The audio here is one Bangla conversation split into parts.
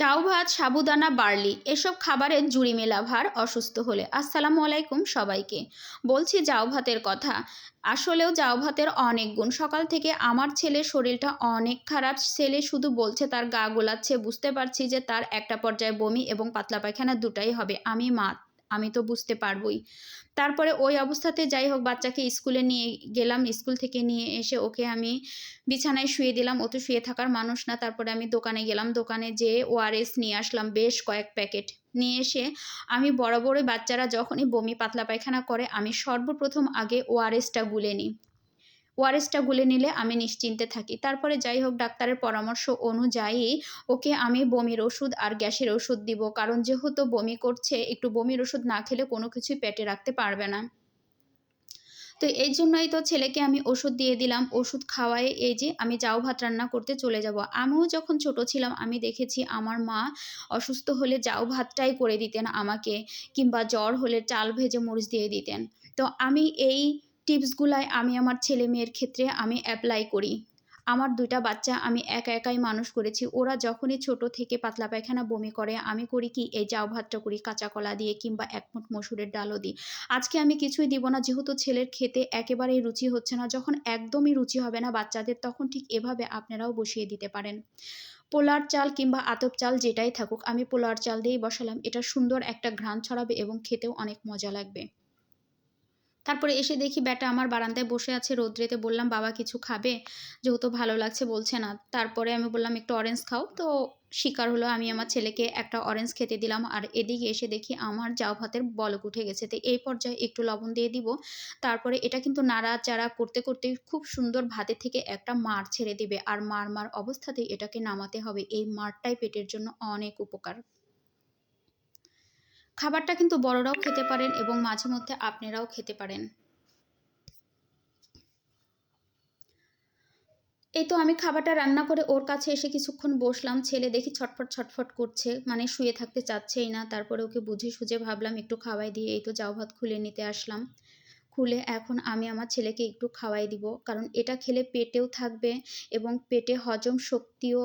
চাউ ভাত সাবুদানা, বার্লি এসব খাবারের জুড়ি মেলা ভার অসুস্থ হলে। আসসালামু আলাইকুম সবাইকে। বলছি জাউ ভাতের কথা। আসলেও জাউ ভাতের অনেক গুণ। সকাল থেকে আমার ছেলে শরীরটা অনেক খারাপ। ছেলে শুধু বলছে তার গা গোলাচ্ছে। বুঝতে পারছি যে তার একটা পর্যায়ে বমি এবং পাতলা পায়খানা দুটাই হবে। আমি মা আমি তো বুঝতে পারবই। তারপরে ওই অবস্থাতে যাই হোক, বাচ্চাকে স্কুলে নিয়ে গেলাম, স্কুল থেকে নিয়ে এসে ওকে আমি বিছানায় শুয়ে দিলাম। ও তো শুয়ে থাকার মানুষ না, তারপরে আমি দোকানে গেলাম। দোকানে যেয়ে ওআরএস নিয়ে আসলাম বেশ কয়েক প্যাকেট। নিয়ে এসে আমি বড় বড় বাচ্চারা যখনই বমি পাতলা পায়খানা করে, আমি সর্বপ্রথম আগে ওআরএসটা গুলে নিই। ওআরএসটা গুলে নিলে আমি নিশ্চিন্তে থাকি। তারপরে যাই হোক ডাক্তারের পরামর্শ অনুযায়ী ওকে আমি বমির ওষুধ আর গ্যাসের ওষুধ দিব। কারণ যেহেতু বমি করছে, একটু বমির ওষুধ না খেলে কোনো কিছুই পেটে রাখতে পারবে না। তো এই জন্যই তো ছেলেকে আমি ওষুধ দিয়ে দিলাম। ওষুধ খাওয়াই এই যে আমি যাও ভাত রান্না করতে চলে যাব। আমিও যখন ছোট ছিলাম, আমি দেখেছি আমার মা অসুস্থ হলে যাও ভাতটাই করে দিতেন আমাকে কিংবা জ্বর হলে চাল ভেজে মরিচ দিয়ে দিতেন। তো আমি এই টিপসগুলাই আমি আমার ছেলে মেয়ের ক্ষেত্রে আমি অ্যাপ্লাই করি। আমার দুইটা বাচ্চা আমি একা একাই মানুষ করেছি। ওরা যখনই ছোট থেকে পাতলা পায়খানা বমি করে, আমি করি কি, এই জাউ ভাতটা করি, কাঁচা কলা দিয়ে কিংবা এক মুঠ মসুরের ডালও দিই। আজকে আমি কিছুই দিব না, যেহেতু ছেলের খেতে একেবারেই রুচি হচ্ছে না, যখন একদমই রুচি হবে না বাচ্চাদের, তখন ঠিক এভাবে আপনারাও বসিয়ে দিতে পারেন। পোলার চাল কিংবা আতপ চাল যেটাই থাকুক, আমি পোলার চাল দিয়েই বসালাম। এটা সুন্দর একটা ঘ্রাণ ছড়াবে এবং খেতেও অনেক মজা লাগবে। তারপরে এসে দেখি ব্যাটা আমার বারান্দায় বসে আছে, রৌদ্রেতে বললাম, বাবা, কিছু খাবে? যেহেতু ভালো লাগছে বলছে না। তারপরে আমি বললাম, একটু অরেঞ্জ খাও। তো শিকার হলো, আমি আমার ছেলেকে একটা অরেঞ্জ খেতে দিলাম। আর এদিকে এসে দেখি আমার জাউ ভাতের বলক উঠে গেছে। তো এই পর্যায়ে একটু লবণ দিয়ে দিব। তারপরে এটা কিন্তু নাড়াচাড়া করতে করতে খুব সুন্দর ভাতের থেকে একটা মার ছেড়ে দিবে। আর মার মার অবস্থাতেই এটাকে নামাতে হবে। এই মারটাই পেটের জন্য অনেক উপকার। খাবারটা কিন্তু বড়রাও খেতে পারেন এবং মাঝে মধ্যে আপনারাও খেতে পারেন। এই তো আমি খাবারটা রান্না করে ওর কাছে এসে কিছুক্ষণ বসলাম। ছেলে দেখি ছটফট ছটফট করছে মানে শুয়ে থাকতে চাচ্ছেই না। তারপরে ওকে বুঝে সুঝে ভাবলাম, একটু খাওয়াই দিয়ে এই তো যাও ভাত খুলে নিতে আসলাম। খুলে এখন আমি আমার ছেলেকে একটু খাওয়াই দিব, কারণ এটা খেলে পেটেও থাকবে এবং পেটে হজম শক্তিও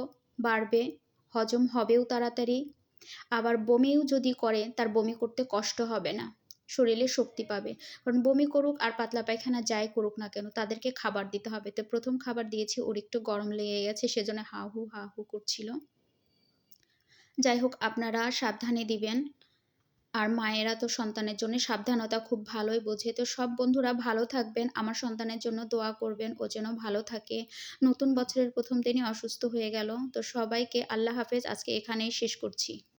বাড়বে, হজম হবেও তাড়াতাড়ি। আবার বমিও যদি করে, তার বমি করতে কষ্ট হবে না। শরীরে শক্তি পাবে। কারণ বমি করুক আর পাতলা পায়খানা যাই করুক না কেন, তাদেরকে খাবার দিতে হবে। তো প্রথম খাবার দিয়েছি, ওর একটু গরম লেগে গেছে, সেজন্য হা হু হা হু করছিল। যাই হোক, আপনারা সাবধানে দিবেন। আর মায়েরা তো সন্তানের জন্য সাবধানতা খুব ভালোই বোঝে। তো সব বন্ধুরা ভালো থাকবেন, আমার সন্তানের জন্য দোয়া করবেন, ও যেন ভালো থাকে। নতুন বছরের প্রথম দিনই অসুস্থ হয়ে গেল। তো সবাইকে আল্লাহ হাফেজ, আজকে এখানেই শেষ করছি।